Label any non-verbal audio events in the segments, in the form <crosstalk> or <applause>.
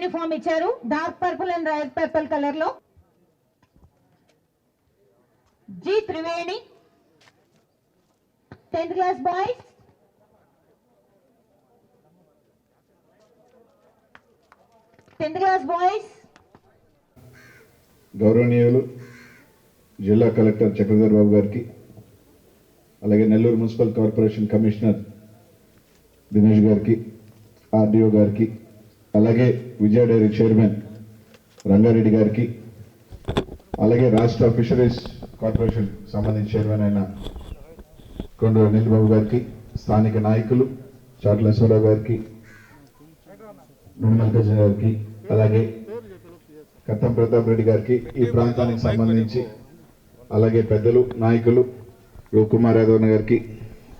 Uniform ఇచ్చారు. Dark purple and red purple కలర్లో. G Triveni. Tenth class boys. Tenth class boys. గౌరవనీయులు జిల్లా collector Chakradhar Babu గారికి అలాగే Nellore municipal corporation commissioner Dinesh గారికి ఆర్డీఓ గారికి అలాగే విజయ డైరీ చైర్మన్ రంగారెడ్డి గారికి అలాగే రాష్ట్ర ఫిషరీస్ కార్పొరేషన్ సంబంధించిన చైర్మన్ అయిన కొండ అనిల్ బాబు గారికి స్థానిక నాయకులు చాట్లశ్వరావు గారికి మల్లికార్జున గారికి అలాగే కత్తం ప్రతాప్ రెడ్డి గారికి ఈ ప్రాంతానికి సంబంధించి అలాగే పెద్దలు నాయకులు రూపుకుమార్ యాదవ్ గారికి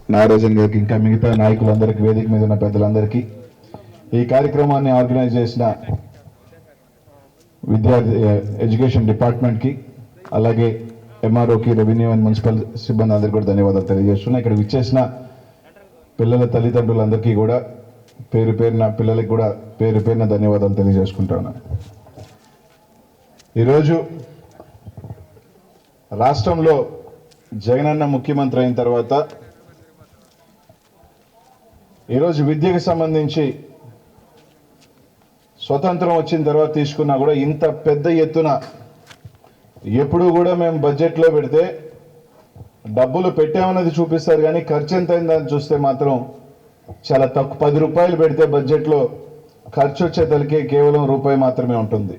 నాగరాజన్ గారికి ఇంకా మిగతా నాయకులందరికీ వేదిక మీద ఉన్న పెద్దలందరికీ ఈ కార్యక్రమాన్ని ఆర్గనైజ్ చేసిన విద్యార్థి ఎడ్యుకేషన్ డిపార్ట్మెంట్కి అలాగే ఎంఆర్ఓకి రెవెన్యూ అండ్ మున్సిపల్ సిబ్బంది అందరికీ కూడా ధన్యవాదాలు తెలియజేస్తున్నా. ఇక్కడ విచ్చేసిన పిల్లల తల్లిదండ్రులందరికీ కూడా పేరు పేరున పిల్లలకి కూడా పేరు పేరున ధన్యవాదాలు తెలియజేసుకుంటాను ఈరోజు రాష్ట్రంలో జగనన్న ముఖ్యమంత్రి అయిన తర్వాత ఈరోజు విద్యకు సంబంధించి స్వతంత్రం వచ్చిన తర్వాత తీసుకున్నా కూడా ఇంత పెద్ద ఎత్తున ఎప్పుడు కూడా మేము బడ్జెట్లో పెడితే డబ్బులు పెట్టామన్నది చూపిస్తారు కానీ ఖర్చు ఎంత అయిందని చూస్తే మాత్రం చాలా తక్కువ. పది రూపాయలు పెడితే బడ్జెట్లో ఖర్చు వచ్చే తలకే కేవలం రూపాయి మాత్రమే ఉంటుంది.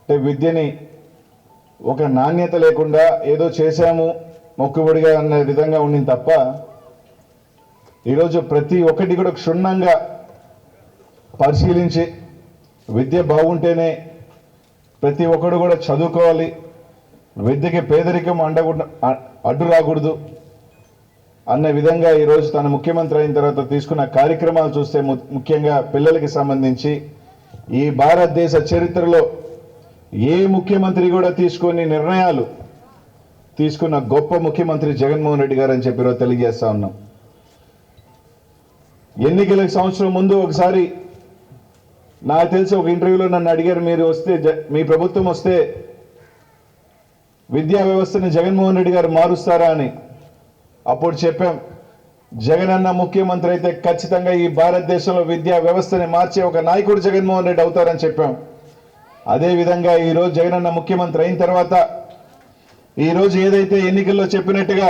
అంటే విద్యని ఒక నాణ్యత లేకుండా ఏదో చేశాము మొక్కుబడిగా అనే విధంగా ఉండింది తప్ప ఈరోజు ప్రతి ఒక్కటి కూడా క్షుణ్ణంగా పరిశీలించి విద్య బాగుంటేనే ప్రతి ఒక్కడు కూడా చదువుకోవాలి. విద్యకి పేదరికం అండకుండా అడ్డు రాకూడదు. అన్న విధంగా ఈరోజు తన ముఖ్యమంత్రి అయిన తర్వాత తీసుకున్న కార్యక్రమాలు చూస్తే ము- ముఖ్యంగా పిల్లలకి సంబంధించి ఈ భారతదేశ చరిత్రలో ఏ ముఖ్యమంత్రి కూడా తీసుకొని నిర్ణయాలు తీసుకున్న గొప్ప ముఖ్యమంత్రి జగన్మోహన్ రెడ్డి గారు అని చెప్పి తెలియజేస్తా ఉన్నాం. ఎన్నికలకు సంవత్సరం ముందు ఒకసారి నాకు తెలిసి ఒక ఇంటర్వ్యూలో నన్ను అడిగారు మీరు వస్తే జ- మీ ప్రభుత్వం వస్తే విద్యా వ్యవస్థని జగన్మోహన్ రెడ్డి గారు మారుస్తారా అని అప్పుడు చెప్పాం. జగన్ అన్న ముఖ్యమంత్రి అయితే ఖచ్చితంగా ఈ భారతదేశంలో విద్యా వ్యవస్థని మార్చే ఒక నాయకుడు జగన్మోహన్ రెడ్డి అవుతారని చెప్పాం. అదేవిధంగా ఈరోజు జగన్ అన్న ముఖ్యమంత్రి అయిన తర్వాత ఈరోజు ఏదైతే ఎన్నికల్లో చెప్పినట్టుగా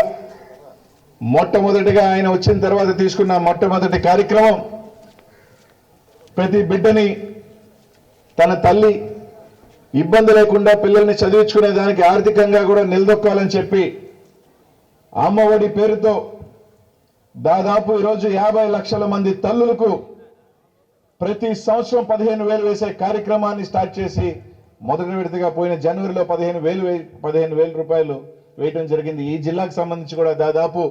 మొట్టమొదటిగా ఆయన వచ్చిన తర్వాత తీసుకున్న మొట్టమొదటి కార్యక్రమం ప్రతి బిడ్డని తన తల్లి ఇబ్బంది లేకుండా పిల్లల్ని చదివించుకునే దానికి ఆర్థికంగా కూడా నిలదొక్కాలని చెప్పి అమ్మఒడి పేరుతో దాదాపు ఈరోజు యాభై లక్షల మంది తల్లులకు ప్రతి సంవత్సరం పదిహేను వేలు వేసే కార్యక్రమాన్ని స్టార్ట్ చేసి మొదటి విడతగా పోయిన జనవరిలో పదిహేను వేలు వే- పదిహేను వేల రూపాయలు వేయటం జరిగింది. ఈ జిల్లాకు సంబంధించి కూడా దాదాపు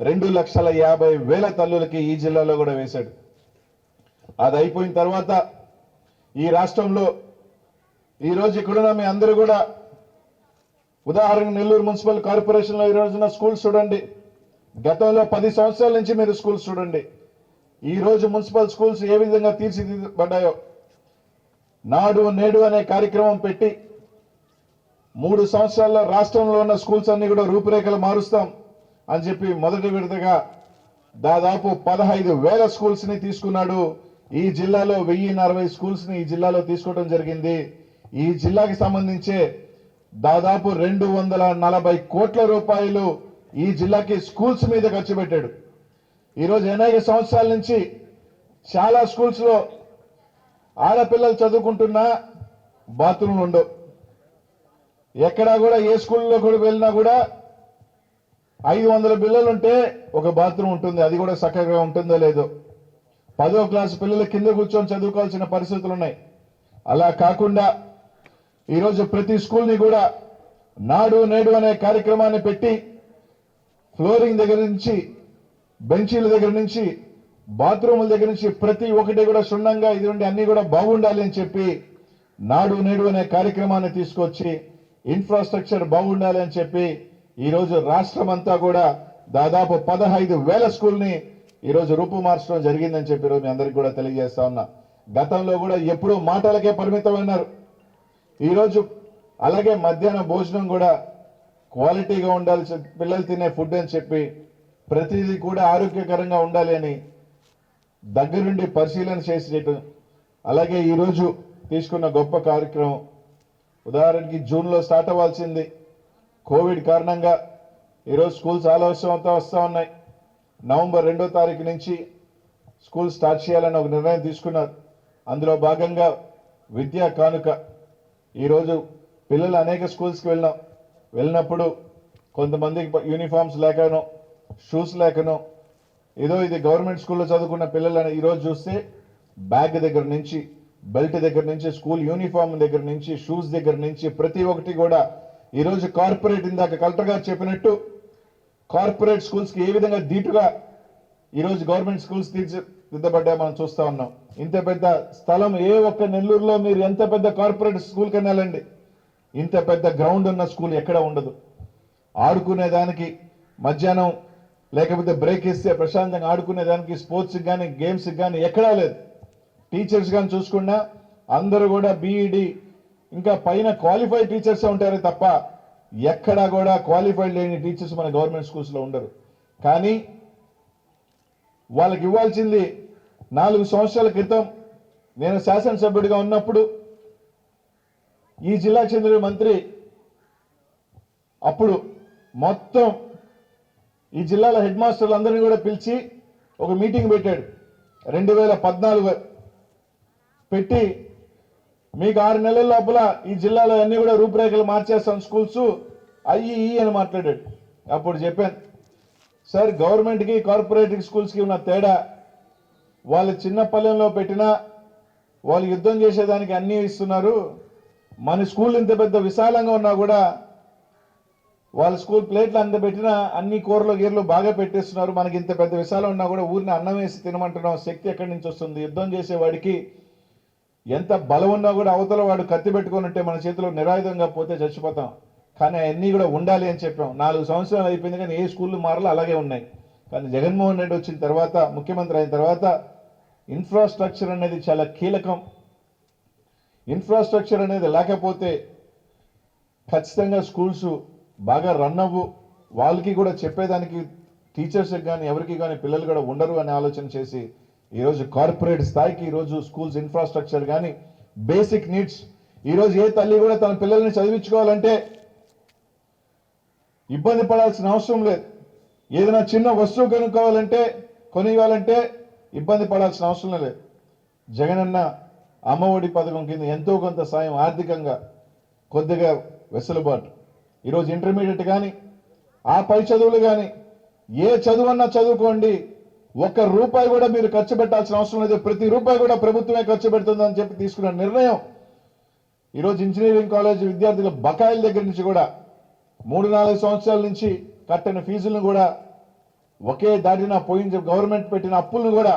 రెండు లక్షల యాభై వేల తల్లులకి ఈ జిల్లాలో కూడా వేశాడు. అది అయిపోయిన తర్వాత ఈ రాష్ట్రంలో ఈరోజు ఇక్కడున్న మీ అందరూ కూడా ఉదాహరణకు నెల్లూరు మున్సిపల్ కార్పొరేషన్లో ఈ రోజున స్కూల్స్ చూడండి. గతంలో పది సంవత్సరాల నుంచి మీరు స్కూల్స్ చూడండి. ఈరోజు మున్సిపల్ స్కూల్స్ ఏ విధంగా తీర్చిదిద్దబడ్డాయో నాడు నేడు అనే కార్యక్రమం పెట్టి మూడు సంవత్సరాల్లో రాష్ట్రంలో ఉన్న స్కూల్స్ అన్ని కూడా రూపురేఖలు మారుస్తాం అని చెప్పి మొదటి విడతగా దాదాపు పదహైదు వేల స్కూల్స్ని తీసుకున్నాడు ఈ జిల్లాలో వెయ్యి అరవై స్కూల్స్ని ఈ జిల్లాలో తీసుకోవడం జరిగింది. ఈ జిల్లాకి సంబంధించే దాదాపు రెండు వందల నలభై కోట్ల రూపాయలు ఈ జిల్లాకి స్కూల్స్ మీద ఖర్చు పెట్టాడు. ఈరోజు అనేక సంవత్సరాల నుంచి చాలా స్కూల్స్లో ఆడపిల్లలు చదువుకుంటున్నా బాత్రూమ్లు ఉండవు. ఎక్కడా కూడా ఏ స్కూల్లో కూడా వెళ్ళినా కూడా ఐదు వందల పిల్లలు ఉంటే ఒక బాత్రూమ్ ఉంటుంది. అది కూడా చక్కగా ఉంటుందో లేదో. పదో క్లాసు పిల్లలు కింద కూర్చొని చదువుకోవాల్సిన పరిస్థితులు ఉన్నాయి అలా కాకుండా ఈరోజు ప్రతి స్కూల్ని కూడా నాడు నేడు అనే కార్యక్రమాన్ని పెట్టి ఫ్లోరింగ్ దగ్గర నుంచి బెంచీల దగ్గర నుంచి బాత్రూముల దగ్గర నుంచి ప్రతి ఒక్కటి కూడా క్షుణ్ణంగా ఇది ఉండి అన్ని కూడా బాగుండాలి అని చెప్పి నాడు నేడు అనే కార్యక్రమాన్ని తీసుకొచ్చి ఇన్ఫ్రాస్ట్రక్చర్ బాగుండాలి అని చెప్పి ఈరోజు రాష్ట్రం అంతా కూడా దాదాపు పదహైదు వేల స్కూల్ని ఈరోజు రూపు మార్చడం జరిగిందని చెప్పి ఈరోజు మీ అందరికి కూడా తెలియజేస్తా ఉన్నా. గతంలో కూడా ఎప్పుడూ మాటలకే పరిమితమైనారు ఈరోజు అలాగే మధ్యాహ్న భోజనం కూడా క్వాలిటీగా ఉండాల్సి పిల్లలు తినే ఫుడ్ అని చెప్పి ప్రతిదీ కూడా ఆరోగ్యకరంగా ఉండాలి అని దగ్గరుండి పరిశీలన చేసేటట్టు అలాగే ఈరోజు తీసుకున్న గొప్ప కార్యక్రమం. ఉదాహరణకి జూన్లో స్టార్ట్ అవ్వాల్సింది. కోవిడ్ కారణంగా ఈరోజు స్కూల్స్ ఆలస్యంతో వస్తూ ఉన్నాయి. నవంబర్ రెండో తారీఖు నుంచి స్కూల్ స్టార్ట్ చేయాలని ఒక నిర్ణయం తీసుకున్నారు. అందులో భాగంగా విద్యా కానుక. ఈరోజు పిల్లలు అనేక స్కూల్స్కి వెళ్ళినాం. వెళ్ళినప్పుడు కొంతమందికి యూనిఫామ్స్ లేకనో షూస్ లేకనో ఏదో ఇది గవర్నమెంట్ స్కూల్లో చదువుకున్న పిల్లలని ఈరోజు చూస్తే బ్యాగ్ దగ్గర నుంచి బెల్ట్ దగ్గర నుంచి స్కూల్ యూనిఫామ్ దగ్గర నుంచి షూస్ దగ్గర నుంచి ప్రతి ఒక్కటి కూడా ఈరోజు కార్పొరేట్ ఇందాక కలెక్టర్ గారు చెప్పినట్టు కార్పొరేట్ స్కూల్స్కి ఏ విధంగా ధీటుగా ఈరోజు గవర్నమెంట్ స్కూల్స్ తీర్చిదిద్దబడ్డా మనం చూస్తూ ఉన్నాం. ఇంత పెద్ద స్థలం ఏ ఒక్క నెల్లూరులో మీరు ఎంత పెద్ద కార్పొరేట్ స్కూల్కి కన్నా వెళ్ళండి. ఇంత పెద్ద గ్రౌండ్ ఉన్న స్కూల్ ఎక్కడ ఉండదు. ఆడుకునే దానికి మధ్యాహ్నం లేకపోతే బ్రేక్ ఇస్తే ప్రశాంతంగా ఆడుకునే దానికి స్పోర్ట్స్కి కానీ గేమ్స్కి కానీ ఎక్కడా లేదు. టీచర్స్ కానీ చూసుకున్నా అందరూ కూడా బీఈడి ఇంకా పైన క్వాలిఫైడ్ టీచర్సే ఉంటారే తప్ప ఎక్కడా కూడా క్వాలిఫైడ్ లేని టీచర్స్ మన గవర్నమెంట్ స్కూల్స్లో ఉండరు. కానీ వాళ్ళకి ఇవ్వాల్సింది నాలుగు సంవత్సరాల క్రితం నేను శాసనసభ్యుడిగా ఉన్నప్పుడు ఈ జిల్లాకు చెందిన మంత్రి అప్పుడు మొత్తం ఈ జిల్లాల హెడ్ మాస్టర్లందరినీ కూడా పిలిచి ఒక మీటింగ్ పెట్టాడు. రెండు వేల పద్నాలుగు పెట్టి మీకు ఆరు నెలల లోపల ఈ జిల్లాలో అన్ని కూడా రూపురేఖలు మార్చేస్తాం స్కూల్స్. అయ్యి ఈ అని మాట్లాడాడు. అప్పుడు చెప్పాను సార్ గవర్నమెంట్కి కార్పొరేటివ్ స్కూల్స్కి ఉన్న తేడా వాళ్ళు చిన్న పల్లెంలో పెట్టినా వాళ్ళు యుద్ధం చేసేదానికి అన్నీ ఇస్తున్నారు. మన స్కూల్ ఇంత పెద్ద విశాలంగా ఉన్నా కూడా వాళ్ళ స్కూల్ ప్లేట్లు అంత పెట్టినా అన్ని కూరలు గీరలు బాగా పెట్టేస్తున్నారు. మనకి ఇంత పెద్ద విశాలం ఉన్నా కూడా ఊరిని అన్నం వేసి తినమంటున్నాం. శక్తి ఎక్కడి నుంచి వస్తుంది? యుద్ధం చేసేవాడికి ఎంత బలం ఉన్నా కూడా అవతల వాడు కత్తి పెట్టుకుని ఉంటే మన చేతిలో నిరాయుధంగా పోతే చచ్చిపోతాం. కానీ అవన్నీ కూడా ఉండాలి అని చెప్పాం. నాలుగు సంవత్సరాలు అయిపోయింది కానీ ఏ స్కూళ్ళు మారలో? అలాగే ఉన్నాయి. కానీ జగన్మోహన్ రెడ్డి వచ్చిన తర్వాత ముఖ్యమంత్రి అయిన తర్వాత ఇన్ఫ్రాస్ట్రక్చర్ అనేది చాలా కీలకం. ఇన్ఫ్రాస్ట్రక్చర్ అనేది లేకపోతే ఖచ్చితంగా స్కూల్స్ బాగా రన్ అవ్వు. వాళ్ళకి కూడా చెప్పేదానికి టీచర్స్కి కానీ ఎవరికి కానీ పిల్లలు కూడా ఉండరు అనే ఆలోచన చేసి ఈరోజు కార్పొరేట్ స్థాయికి ఈరోజు స్కూల్స్ ఇన్ఫ్రాస్ట్రక్చర్ కానీ బేసిక్ నీడ్స్. ఈరోజు ఏ తల్లి కూడా తన పిల్లల్ని చదివించుకోవాలంటే ఇబ్బంది పడాల్సిన అవసరం లేదు. ఏదైనా చిన్న వస్తువు కొనుక్కోవాలంటే కొనివ్వాలంటే ఇబ్బంది పడాల్సిన అవసరం లేదు. జగనన్న అమ్మఒడి పథకం కింద ఎంతో కొంత సాయం ఆర్థికంగా కొద్దిగా వెసులుబాటు. ఈరోజు ఇంటర్మీడియట్ కానీ ఆ పై చదువులు కానీ ఏ చదువన్నా చదువుకోండి ఒక్క రూపాయి కూడా మీరు ఖర్చు పెట్టాల్సిన అవసరం లేదు. ప్రతి రూపాయి కూడా ప్రభుత్వమే ఖర్చు పెడుతుందని చెప్పి తీసుకున్న నిర్ణయం. ఈరోజు ఇంజనీరింగ్ కాలేజ్ విద్యార్థుల బకాయిల దగ్గర నుంచి కూడా మూడు నాలుగు సంవత్సరాల నుంచి కట్టిన ఫీజులను కూడా ఒకే దాటిన పోయించి గవర్నమెంట్ పెట్టిన అప్పులను కూడా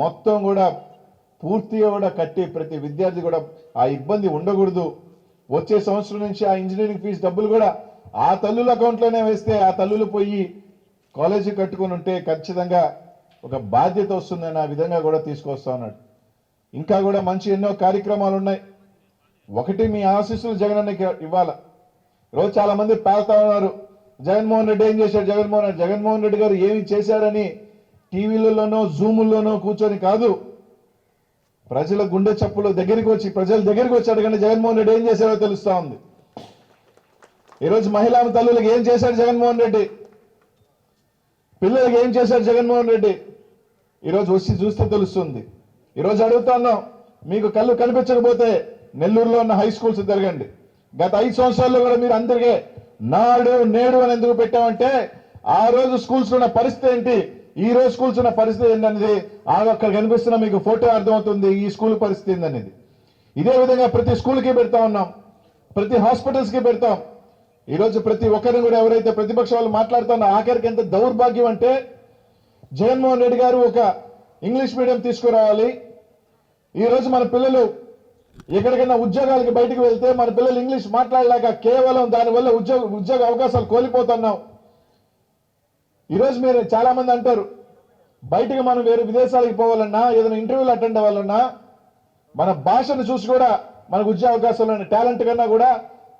మొత్తం కూడా పూర్తిగా కూడా కట్టి ప్రతి విద్యార్థి కూడా ఆ ఇబ్బంది ఉండకూడదు. వచ్చే సంవత్సరం నుంచి ఆ ఇంజనీరింగ్ ఫీజు డబ్బులు కూడా ఆ తల్లుల అకౌంట్లోనే వేస్తే ఆ తల్లులు పోయి కాలేజీ కట్టుకొని ఉంటే ఖచ్చితంగా ఒక బాధ్యత వస్తుందని ఆ విధంగా కూడా తీసుకొస్తా ఉన్నాడు. ఇంకా కూడా మంచి ఎన్నో కార్యక్రమాలు ఉన్నాయి. ఒకటి మీ ఆశీస్సులు జగనన్నకి ఇవ్వాల. రోజు చాలా మంది ఉన్నారు. జగన్మోహన్ రెడ్డి ఏం చేశాడు? జగన్మోహన్ రెడ్డి జగన్మోహన్ రెడ్డి గారు ఏమి చేశారని టీవీలలోనో జూముల్లోనో కూర్చొని కాదు. ప్రజల గుండె చప్పులు దగ్గరికి వచ్చి ప్రజల దగ్గరికి వచ్చి అడగండి జగన్మోహన్ రెడ్డి ఏం చేశారో తెలుస్తా ఉంది. ఈరోజు మహిళా తల్లులకు ఏం చేశాడు జగన్మోహన్ రెడ్డి? పిల్లలకి ఏం చేశాడు జగన్మోహన్ రెడ్డి? ఈరోజు వచ్చి చూస్తే తెలుస్తుంది. ఈరోజు అడుగుతున్నాం మీకు కళ్ళు కనిపించకపోతే నెల్లూరులో ఉన్న హై స్కూల్స్ తిరగండి. గత ఐదు సంవత్సరాల్లో కూడా మీరు అందరికీ నాడు నేడు అని ఎందుకు పెట్టామంటే ఆ రోజు స్కూల్స్ ఉన్న పరిస్థితి ఏంటి? ఈ రోజు స్కూల్స్ ఉన్న పరిస్థితి ఏంటనేది ఆ అక్కడ కనిపిస్తున్న మీకు ఫోటో అర్థమవుతుంది ఈ స్కూల్ పరిస్థితి ఏందనేది. ఇదే విధంగా ప్రతి స్కూల్కి పెడతా ఉన్నాం ప్రతి హాస్పిటల్స్కి పెడతాం. ఈరోజు ప్రతి ఒక్కరిని కూడా ఎవరైతే ప్రతిపక్ష వాళ్ళు మాట్లాడుతున్నా ఆఖరికి ఎంత దౌర్భాగ్యం అంటే జగన్మోహన్ రెడ్డి గారు ఒక ఇంగ్లీష్ మీడియం తీసుకురావాలి. ఈరోజు మన పిల్లలు ఎక్కడికైనా ఉద్యోగాలకి బయటకు వెళ్తే మన పిల్లలు ఇంగ్లీష్ మాట్లాడలేక కేవలం దానివల్ల ఉద్యోగ ఉద్యోగ అవకాశాలు కోల్పోతున్నాం. ఈరోజు మీరు చాలామంది అంటారు బయటికి మనం వేరే విదేశాలకు పోవాలన్నా ఏదైనా ఇంటర్వ్యూలు అటెండ్ అవ్వాలన్నా మన భాషను చూసి కూడా మనకు ఉద్యోగ అవకాశాలు ఉన్నాయి. టాలెంట్ కన్నా కూడా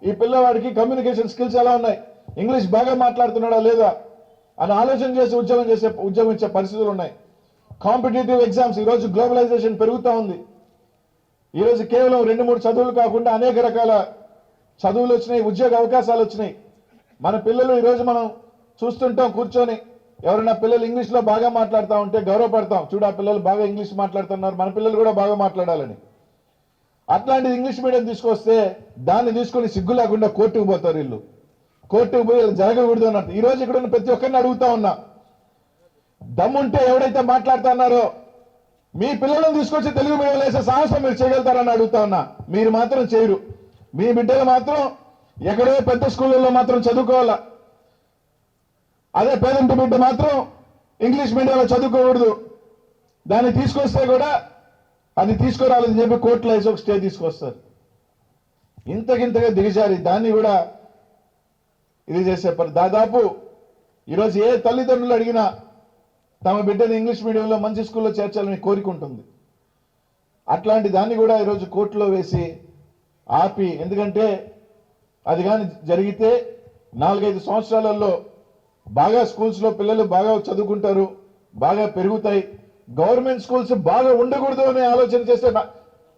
ఈ పిల్లవాడికి కమ్యూనికేషన్ స్కిల్స్ ఎలా ఉన్నాయి? ఇంగ్లీష్ బాగా మాట్లాడుతున్నాడా లేదా? అని ఆలోచన చేసి ఉద్యోగం చేసే ఉద్యోగం ఇచ్చే పరిస్థితులు ఉన్నాయి. కాంపిటేటివ్ ఎగ్జామ్స్ ఈరోజు గ్లోబలైజేషన్ పెరుగుతూ ఉంది. ఈరోజు కేవలం రెండు మూడు చదువులు కాకుండా అనేక రకాల చదువులు వచ్చినాయి ఉద్యోగ అవకాశాలు వచ్చినాయి. మన పిల్లలు ఈరోజు మనం చూస్తుంటాం కూర్చొని ఎవరైనా పిల్లలు ఇంగ్లీష్లో బాగా మాట్లాడుతూ ఉంటే గౌరవపడతాం. చూడు ఆ పిల్లలు బాగా ఇంగ్లీష్ మాట్లాడుతున్నారు మన పిల్లలు కూడా బాగా మాట్లాడాలని. అట్లాంటిది ఇంగ్లీష్ మీడియం తీసుకొస్తే దాన్ని తీసుకొని సిగ్గు లేకుండా కోర్టుకు పోతారు వీళ్ళు. కోర్టుకు పోయి జరగకూడదు అన్నట్టు. ఈ రోజు ఇక్కడ ఉన్న ప్రతి ఒక్కరిని అడుగుతా ఉన్నా. దమ్ముంటే ఎవడైతే మాట్లాడుతున్నారో మీ పిల్లలను తీసుకొచ్చి తెలుగు మీడియం వేసే సాహసం మీరు చేయగలుగుతారని అడుగుతా ఉన్నా. మీరు మాత్రం చేయరు. మీ బిడ్డలు మాత్రం ఎక్కడో పెద్ద స్కూళ్ళల్లో మాత్రం చదువుకోవాలా? అదే పేదంటి బిడ్డ మాత్రం ఇంగ్లీష్ మీడియంలో చదువుకోకూడదు. దాన్ని తీసుకొస్తే కూడా అది తీసుకురాలని చెప్పి కోర్టులో వేసి ఒక స్టే తీసుకొస్తారు. ఇంతకింతగా దిగజారి. దాన్ని కూడా ఇది చేసే పని. దాదాపు ఈరోజు ఏ తల్లిదండ్రులు అడిగినా తమ బిడ్డని ఇంగ్లీష్ మీడియంలో మంచి స్కూల్లో చేర్చాలని కోరికుంటుంది అట్లాంటి దాన్ని కూడా ఈరోజు కోర్టులో వేసి ఆపి ఎందుకంటే అది కానీ జరిగితే నాలుగైదు సంవత్సరాలలో బాగా స్కూల్స్లో పిల్లలు బాగా చదువుకుంటారు బాగా పెరుగుతాయి. గవర్నమెంట్ స్కూల్స్ బాగా ఉండకూడదు అనే ఆలోచన చేస్తే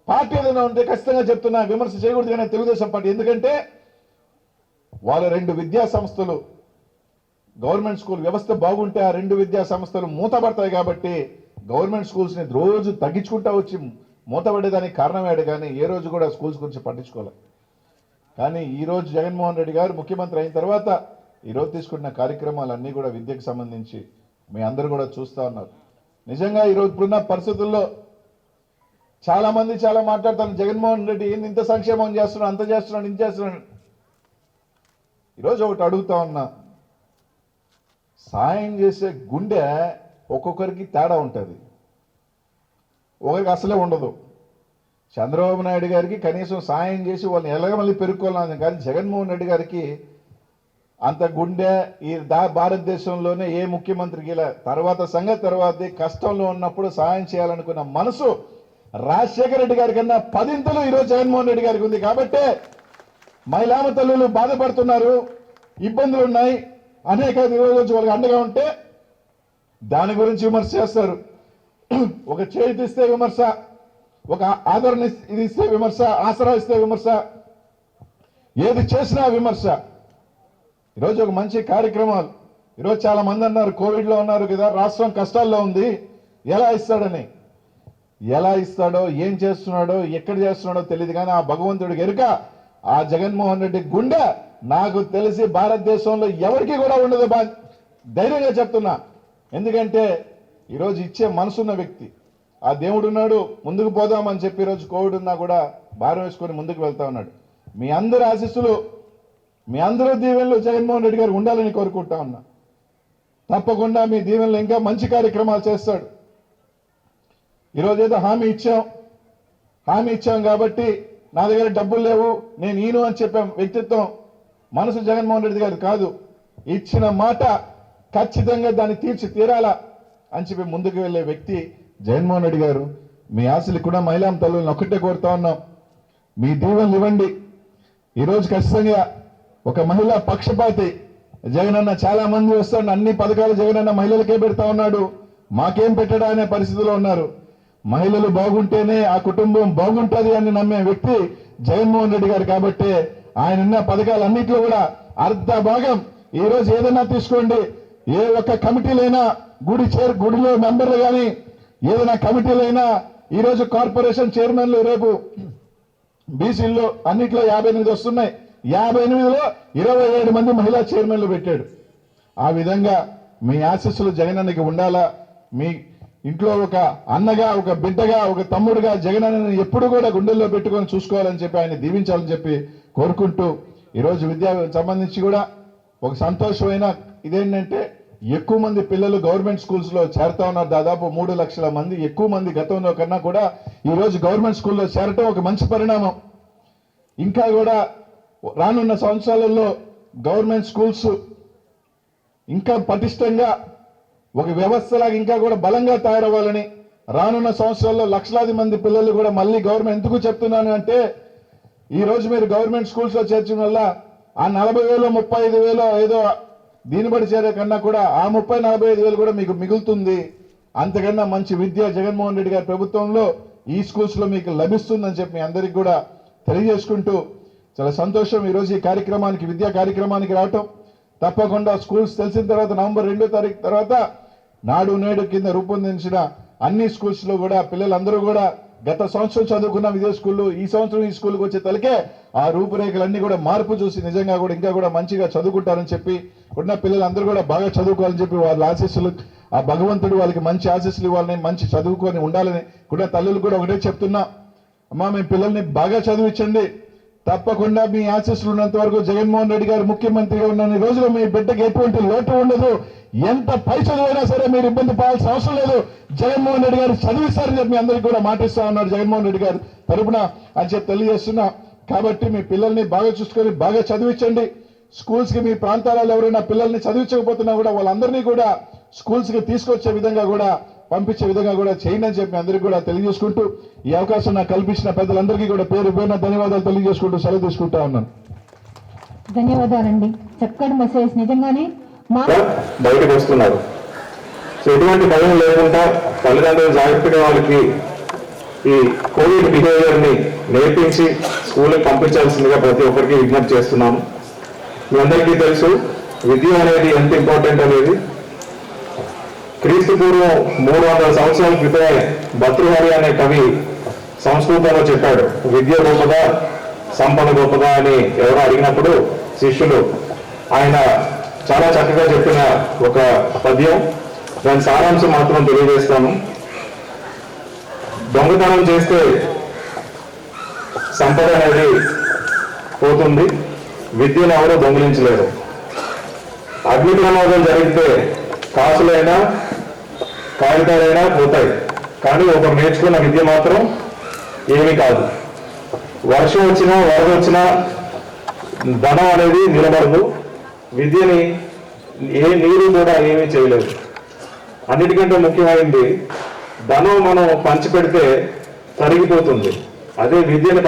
పార్టీ ఏదైనా ఉంటే ఖచ్చితంగా చెప్తున్నా విమర్శ చేయకూడదు కానీ తెలుగుదేశం పార్టీ. ఎందుకంటే వాళ్ళ రెండు విద్యా సంస్థలు గవర్నమెంట్ స్కూల్ వ్యవస్థ బాగుంటే ఆ రెండు విద్యా సంస్థలు మూతపడతాయి కాబట్టి గవర్నమెంట్ స్కూల్స్ని రోజు తగ్గించుకుంటా వచ్చి మూతపడేదానికి కారణమేడు కానీ ఏ రోజు కూడా స్కూల్స్ గురించి పట్టించుకోలే. కానీ ఈరోజు జగన్మోహన్ రెడ్డి గారు ముఖ్యమంత్రి అయిన తర్వాత ఈరోజు రోజు తీసుకున్న కార్యక్రమాలన్నీ కూడా విద్యకు సంబంధించి మీ అందరూ కూడా చూస్తూ ఉన్నారు. నిజంగా ఈ రోజు ఇప్పుడున్న పరిస్థితుల్లో చాలామంది చాలా మాట్లాడతారు జగన్మోహన్ రెడ్డి ఇంత సంక్షేమం చేస్తున్నాడు అంత చేస్తున్నాడు ఇంత చేస్తున్నాడు. ఈరోజు ఒకటి అడుగుతా ఉన్నా. సాయం చేసే గుండె ఒక్కొక్కరికి తేడా ఉంటుంది. ఒకరికి అసలే ఉండదు. చంద్రబాబు నాయుడు గారికి కనీసం సాయం చేసి వాళ్ళని ఎలాగ మళ్ళీ పెరుక్కోవాలని కానీ జగన్మోహన్ రెడ్డి గారికి అంత గుండె ఈ దా భారతదేశంలోనే ఏ ముఖ్యమంత్రికి ఇలా తర్వాత సంగతి తర్వాత కష్టంలో ఉన్నప్పుడు సాయం చేయాలనుకున్న మనసు రాజశేఖర రెడ్డి గారి కన్నా పదింతలు ఈరోజు జగన్మోహన్ రెడ్డి గారికి ఉంది కాబట్టే మహిళామ తల్లులు బాధపడుతున్నారు ఇబ్బందులు ఉన్నాయి అనేక రోజు వాళ్ళకి అండగా ఉంటే దాని గురించి విమర్శ చేస్తారు. <clears throat> ఒక చేతి ఇస్తే విమర్శ ఒక ఆదరణ ఇది ఇస్తే విమర్శ ఆసరా ఇస్తే విమర్శ ఏది చేసినా విమర్శ. ఈరోజు ఒక మంచి కార్యక్రమాలు ఈరోజు చాలా మంది అన్నారు కోవిడ్లో ఉన్నారు కదా రాష్ట్రం కష్టాల్లో ఉంది ఎలా ఇస్తాడని? ఎలా ఇస్తాడో ఏం చేస్తున్నాడో ఎక్కడ చేస్తున్నాడో తెలియదు కానీ ఆ భగవంతుడికి ఎరుక ఆ జగన్మోహన్ రెడ్డి గుండె నాకు తెలిసి భారతదేశంలో ఎవరికి కూడా ఉండదు బా ధైర్యంగా చెప్తున్నా. ఎందుకంటే ఈరోజు ఇచ్చే మనసున్న వ్యక్తి ఆ దేవుడు ఉన్నాడు ముందుకు పోదామని చెప్పి ఈరోజు కోవిడ్ ఉన్నా కూడా భారం వేసుకొని ముందుకు వెళ్తా ఉన్నాడు. మీ అందరి ఆశీస్సులు మీ అందరూ దీవెనలు జగన్మోహన్ రెడ్డి గారు ఉండాలని కోరుకుంటా ఉన్నా. తప్పకుండా మీ దీవెనలు ఇంకా మంచి కార్యక్రమాలు చేస్తాడు. ఈరోజు ఏదో హామీ ఇచ్చాం. హామీ ఇచ్చాం కాబట్టి నా దగ్గర డబ్బులు లేవు నేను ఈను అని చెప్పే వ్యక్తిత్వం మనసు జగన్మోహన్ రెడ్డి గారు కాదు. ఇచ్చిన మాట ఖచ్చితంగా దాన్ని తీర్చి తీరాలా అని చెప్పి ముందుకు వెళ్ళే వ్యక్తి జగన్మోహన్ రెడ్డి గారు. మీ ఆశలు కూడా మహిళా తల్లులను ఒక్కటే కోరుతా ఉన్నాం. మీ దీవెనలు ఇవ్వండి. ఈరోజు ఖచ్చితంగా ఒక మహిళా పక్షపాతి జగనన్న చాలా మంది వస్తాడు అన్ని పథకాలు జగనన్న మహిళలకే పెడతా ఉన్నాడు. మాకేం పెట్టడా అనే పరిస్థితిలో ఉన్నారు. మహిళలు బాగుంటేనే ఆ కుటుంబం బాగుంటుంది అని నమ్మే వ్యక్తి జగన్మోహన్ రెడ్డి గారు కాబట్టి ఆయన ఉన్న పథకాలన్నింటిలో కూడా అర్ధ భాగం. ఈ రోజు ఏదైనా తీసుకోండి. ఏ ఒక్క కమిటీలైనా గుడి చేర్ గుడిలో మెంబర్లు కానీ ఏదైనా కమిటీలైనా ఈ రోజు కార్పొరేషన్ చైర్మన్లు రేపు బీసీల్లో అన్నిట్లో యాభై ఎనిమిది వస్తున్నాయి. యాభై ఎనిమిదిలో ఇరవై ఏడు మంది మహిళా చైర్మన్లు పెట్టాడు. ఆ విధంగా మీ ఆశస్సులు జగనన్నకి ఉండాలా? మీ ఇంట్లో ఒక అన్నగా ఒక బిడ్డగా ఒక తమ్ముడుగా జగనన్నని ఎప్పుడు కూడా గుండెల్లో పెట్టుకొని చూసుకోవాలని చెప్పి ఆయన దీవించాలని చెప్పి కోరుకుంటూ ఈరోజు విద్యా సంబంధించి కూడా ఒక సంతోషమైన ఇదేంటంటే ఎక్కువ మంది పిల్లలు గవర్నమెంట్ స్కూల్స్లో చేరుతా ఉన్నారు. దాదాపు మూడు లక్షల మంది ఎక్కువ మంది గతంలో కన్నా కూడా ఈరోజు గవర్నమెంట్ స్కూల్లో చేరటం ఒక మంచి పరిణామం. ఇంకా కూడా రానున్న సంవత్సరాలలో గవర్నమెంట్ స్కూల్స్ ఇంకా పటిష్టంగా ఒక వ్యవస్థలాగా ఇంకా కూడా బలంగా తయారవ్వాలని రానున్న సంవత్సరాల్లో లక్షలాది మంది పిల్లలు కూడా మళ్ళీ గవర్నమెంట్ ఎందుకు చెప్తున్నాను అంటే ఈ రోజు మీరు గవర్నమెంట్ స్కూల్స్లో చేర్చడం వల్ల ఆ నలభై వేలు ముప్పై ఐదు వేలు ఏదో దీని బడి చేరే కన్నా కూడా ఆ ముప్పై నలభై ఐదు వేలు కూడా మీకు మిగులుతుంది. అంతకన్నా మంచి విద్య జగన్మోహన్ రెడ్డి గారి ప్రభుత్వంలో ఈ స్కూల్స్లో మీకు లభిస్తుందని చెప్పి మీ అందరికీ కూడా తెలియజేసుకుంటూ చాలా సంతోషం. ఈరోజు ఈ కార్యక్రమానికి విద్యా కార్యక్రమానికి రావటం. తప్పకుండా స్కూల్స్ తెలిసిన తర్వాత నవంబర్ రెండో తారీఖు తర్వాత నాడు నేడు కింద రూపొందించిన అన్ని స్కూల్స్లో కూడా పిల్లలందరూ కూడా గత సంవత్సరం చదువుకున్న ఇదే స్కూల్లో ఈ సంవత్సరం ఈ స్కూల్కి వచ్చే తలకే ఆ రూపురేఖలన్నీ కూడా మార్పు చూసి నిజంగా కూడా ఇంకా కూడా మంచిగా చదువుకుంటారని చెప్పి ఉన్న పిల్లలందరూ కూడా బాగా చదువుకోవాలని చెప్పి వాళ్ళ ఆశీస్సులు ఆ భగవంతుడు వాళ్ళకి మంచి ఆశీస్సులు ఇవ్వాలని మంచి చదువుకొని ఉండాలని కూడా తల్లులు కూడా ఒకటే చెప్తున్నా. అమ్మా మీ పిల్లల్ని బాగా చదివించండి. తప్పకుండా మీ ఆశీస్సులు ఉన్నంత వరకు జగన్మోహన్ రెడ్డి గారు ముఖ్యమంత్రిగా ఉన్న రోజులు మీ బిడ్డకి ఎటువంటి లోటు ఉండదు. ఎంత పై చదువైనా సరే మీరు ఇబ్బంది పడాల్సిన అవసరం లేదు. జగన్మోహన్ రెడ్డి గారు చదివిస్తారని చెప్పి మీ అందరికీ కూడా మాటిస్తా ఉన్నారు జగన్మోహన్ రెడ్డి గారు తరపున అని చెప్పి తెలియజేస్తున్నా. కాబట్టి మీ పిల్లల్ని బాగా చూసుకొని బాగా చదివించండి. స్కూల్స్కి మీ ప్రాంతాలలో ఎవరైనా పిల్లల్ని చదివించకపోతున్నా కూడా వాళ్ళందరినీ కూడా స్కూల్స్కి తీసుకొచ్చే విధంగా కూడా పంపించే విధంగా కూడా చేయండి అని చెప్పి అందరికీ కూడా తెలియజేసుకుంటూ ఈ అవకాశం నాకు కల్పించిన పెద్దలందరికీ కూడా పేరు పేరున ధన్యవాదాలు తెలియజేసుకుంటూ సెలవు తీసుకుంటా ఉన్నాను. ధన్యవాదాలండి. చక్కటి మెసేజ్. నిజంగానే మా బయటకు వస్తున్నారు. సో ఎటువంటి భయం లేకుండా తల్లిదండ్రులు జాగ్రత్తగా వాళ్ళకి ఈ కోవిడ్ బిహేవియర్ని నేర్పించి స్కూల్కి పంపించాల్సిందిగా ప్రతి ఒక్కరికి విజ్ఞప్తి చేస్తున్నాము. మీ అందరికీ తెలుసు విద్య అనేది ఎంత ఇంపార్టెంట్ అనేది క్రీస్తు పూర్వం మూడు వందల సంవత్సరాల క్రితమే భర్తృహరి అనే కవి సంస్కృతంలో చెప్పాడు విద్య గొప్పదా సంపద గొప్పదా అని ఎవరో అడిగినప్పుడు శిష్యులు ఆయన చాలా చక్కగా చెప్పిన ఒక పద్యం. దాని సారాంశం మాత్రం తెలియజేస్తాను. దొంగతనం చేస్తే సంపద అనేది పోతుంది విద్యను ఎవరూ దొంగిలించలేరు. అగ్ని ప్రమాదం జరిగితే కాసులైనా కాగితాలైనా పోతాయి. కానీ ఒకరు నేర్చుకున్న విద్య మాత్రం ఏమీ కాదు. వర్షం వచ్చినా వరద వచ్చినా ధనం అనేది నిలబడదు. విద్యని ఏ నీరు కూడా ఏమీ చేయలేదు. అన్నిటికంటే ముఖ్యమైనది ధనం మనం పంచిపెడితే తరిగిపోతుంది. అదే విద్యను